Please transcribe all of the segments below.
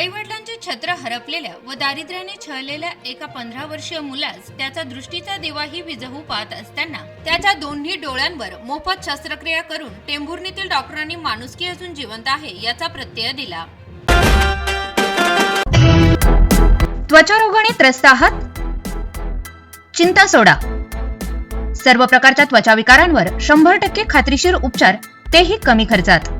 आईवडिलांचे छत्र हरपलेल्या व दारिद्र्याने छळलेल्या एका पंधरा वर्षीय मुलास त्याचा दृष्टीचा दिवाही विझवू पाहत असताना त्याच्या दोन्ही डोळ्यांवर मोफत शस्त्रक्रिया करून टेंभुर्णीतील डॉक्टरांनी माणुसकी अजून जिवंत आहे याचा प्रत्यय दिला. त्वचारोगाने त्रस्त आहात? चिंता सोडा. सर्व प्रकारच्या त्वचा विकारांवर शंभर टक्के खात्रीशीर उपचार तेही कमी खर्चात.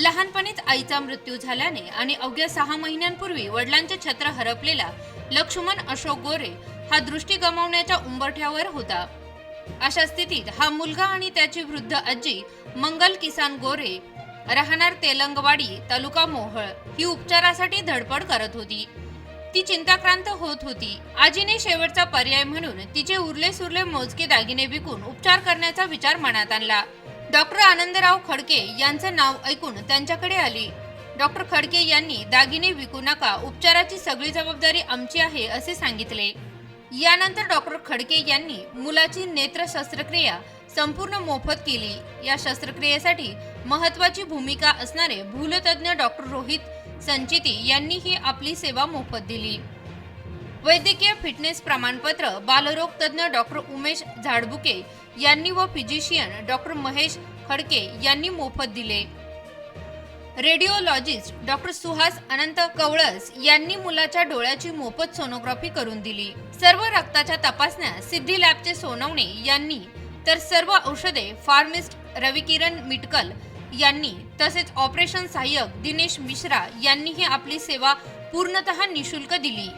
लहानपणीच आईचा मृत्यू झाल्याने आणि अवघ्या सहा महिन्यांपूर्वी वडिलांचे छत्र हरपलेला लक्ष्मण अशोक गोरे हा दृष्टी गमावण्याच्या उंबरठ्यावर होता. अशा स्थितीत हा मुलगा आणि त्याची वृद्ध आजी मंगल किसान गोरे राहणार तेलंगवाडी तालुका मोहळ ही उपचारासाठी धडपड करत होती. ती चिंताक्रांत होत होती. आजीने शेवटचा पर्याय म्हणून तिचे उरले सुरले मोजके दागिने विकून उपचार करण्याचा विचार मनात आणला. डॉक्टर आनंदराव खडके यांचं नाव ऐकून त्यांच्याकडे आली. डॉक्टर खडके यांनी दागिने विकू नका उपचाराची सगळी जबाबदारी आमची आहे असे सांगितले. यानंतर डॉक्टर खडके यांनी मुलाची नेत्र शस्त्रक्रिया संपूर्ण मोफत केली. या शस्त्रक्रियेसाठी महत्वाची भूमिका असणारे भूलतज्ञ डॉक्टर रोहित संचिती यांनीही आपली सेवा मोफत दिली. वैद्यकीय फिटनेस प्रमाणपत्र बालरोग तज्ज्ञ डॉक्टर उमेश झाडबुके यांनी व फिजिशियन डॉक्टर महेश खडके यांनी मोफत दिले. रेडिओलॉजिस्ट डॉक्टर सुहास अनंत कवळस यांनी मुलाच्या डोळ्याची मोफत सोनोग्राफी करून दिली. सर्व रक्ताच्या तपासण्या सिद्धी लॅबचे सोनवणे यांनी तर सर्व औषधे फार्मिस्ट रविकिरण मिटकल यांनी तसेच ऑपरेशन सहाय्यक दिनेश मिश्रा यांनीही आपली सेवा पूर्णतः निशुल्क दिली.